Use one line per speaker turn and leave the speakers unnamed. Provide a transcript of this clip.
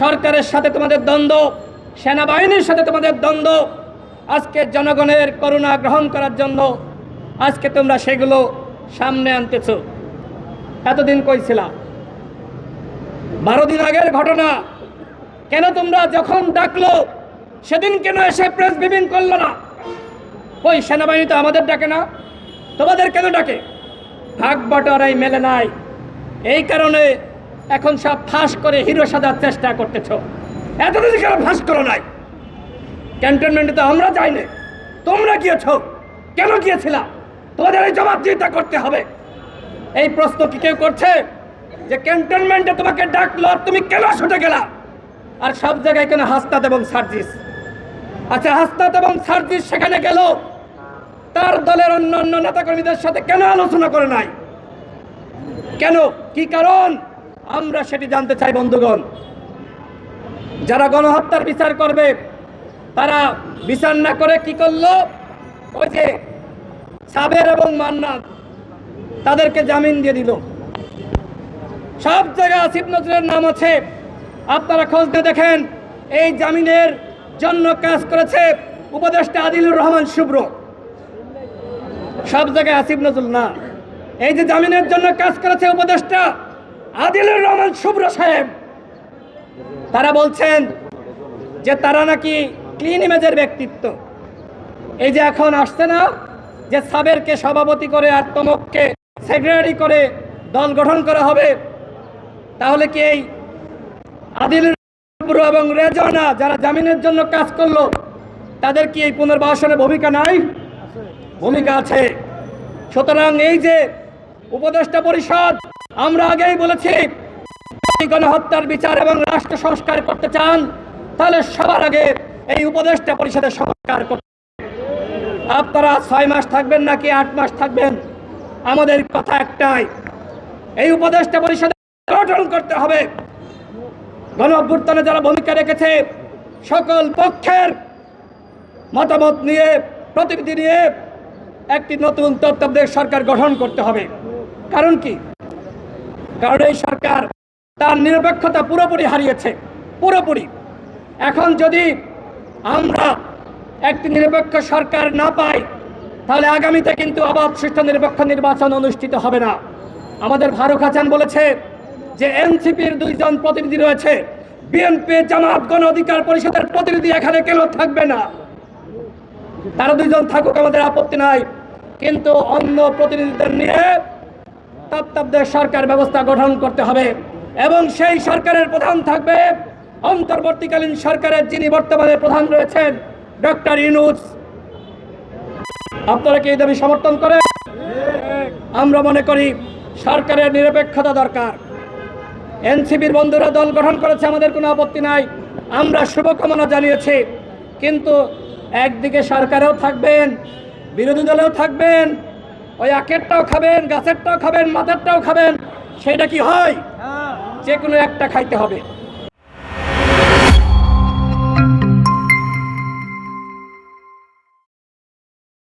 সরকারের সাথে তোমাদের দ্বন্দ্ব, সেনাবাহিনীর সাথে তোমাদের দ্বন্দ্ব। আজকে জনগণের করুণা গ্রহণ করার জন্য আজকে তোমরা সেগুলো সামনে আনতেছ। এতদিন কইছিলা বারো দিন আগের ঘটনা, কেন তোমরা যখন ডাকলো, সেদিন কেন এসে প্রেস ব্রিফিং করল না? ওই সেনাবাহিনী তো আমাদের ডাকে না, তোমাদের কেন ডাকে? ভাগ বটরাই মেলে নাই। এই কারণে এখন সব ফাঁস করে হিরো সাজার চেষ্টা করতেছ। এতদিন কেন ফাঁস করো নাই। ক্যান্টনমেন্টে তো আমরা যাইনি তোমরা গিয়েছ। কেন গিয়েছিলা? তোমাদের এই জবাবদিহিতা করতে হবে। এই প্রশ্ন কি কেউ করছে? যে ক্যান্টনমেন্টে তোমাকে ডাকলো আর তুমি কেন ছুটে গেলা? আর সব জায়গায় কেন হাসতাত এবং সার্জিস? আচ্ছা হাসতাত এবং সার্জিস সেখানে গেল। তার দলের অন্য অন্য নেতাকর্মীদের সাথে কেন আলোচনা করে নাই? কেন? কি কারণ? আমরা সেটি জানতে চাই, বন্ধুগণ। যারা গণহত্যার বিচার করবে, তারা বিচার না করে কি করল? ওই যে সাবের এবং মান্নাত তাদেরকে জামিন দিয়ে দিল। সব জায়গায় আসিফ নজরের নাম আছে। আপনারা খোঁজ দিয়ে দেখেন, এই জামিনের জন্য কাজ করেছে উপদেষ্টা আদিলুর রহমান শুভ্র। সব জায়গায় আসিফ নজরুল না। এই যে জামিনের জন্য কাজ করেছে উপদেষ্টা আদিলুর রহমান শুভ্র সাহেব। তারা বলছেন যে তারা নাকি ক্লিন ইমেজের ব্যক্তিত্ব। এই যে এখন আসছে না যে সাবেরকে সভাপতি করে আর তমককে সেক্রেটারি করে দল গঠন করা হবে, তাহলে কি এই আদিল এবং রেজনা যারা জামিনের জন্য কাজ করল, তাদের কি এই পুনর্বাসনে ভূমিকা নাই? ভূমিকা আছে। সুতরাং এই যে উপদেষ্টা পরিষদ, আমরা আগেই বলেছি গণহত্যার বিচার এবং রাষ্ট্র সংস্কার করতে চান, তাহলে সবার আগে এই উপদেষ্টা পরিষদের সংস্কার করতে আপনারা ছয় মাস থাকবেন নাকি আট মাস থাকবেন? আমাদের কথা একটাই, এই উপদেষ্টা পরিষদে গঠন করতে হবে। গণ অভ্যুত্থানে যারা ভূমিকা রেখেছে, সকল পক্ষের মতামত নিয়ে, প্রতিনিধি নিয়ে একটি নতুন তত্ত্বাবধায়ক সরকার গঠন করতে হবে। কারণ কি? কারণ এই সরকার তার নিরপেক্ষতা পুরোপুরি হারিয়েছে, পুরোপুরি। এখন যদি আমরা একটি নিরপেক্ষ সরকার না পাই, তাহলে আগামীতে কিন্তু অবাধ সুষ্ঠু নিরপেক্ষ নির্বাচন অনুষ্ঠিত হবে না। আমাদের ফারুক হাসান বলেছে যে এনসিপির দুইজন প্রতিনিধি রয়েছে, বিএনপি জামাত গণ অধিকার পরিষদের প্রতিনিধি এখানে কেন থাকবে না? তারা দুইজন থাকুক, আমাদের আপত্তি নাই। কিন্তু অন্য প্রতিনিধিদের নিয়ে তত্ত্বাবধায়ক সরকার ব্যবস্থা গঠন করতে হবে এবং সেই সরকারের প্রধান থাকবে অন্তর্বর্তীকালীন সরকারের যিনি বর্তমানে প্রধান রয়েছেন ডক্টর ইনুস আপনারা কি এই দাবি সমর্থন করেন? আমরা মনে করি সরকারের নিরপেক্ষতা দরকার। এনসিপির বন্ধুরা দল গঠন করেছে, আমাদের কোনো আপত্তি নাই। আমরা শুভকামনা জানিয়েছি, কিন্তু একদিকে সরকারেও থাকবেন, বিরোধী দলেও থাকবেন ওই আখেরটাও খাবেন গাছেরটাও খাবেন মাথারটাও খাবেন সেটা কি হয়? যে কোনো একটা খাইতে হবে।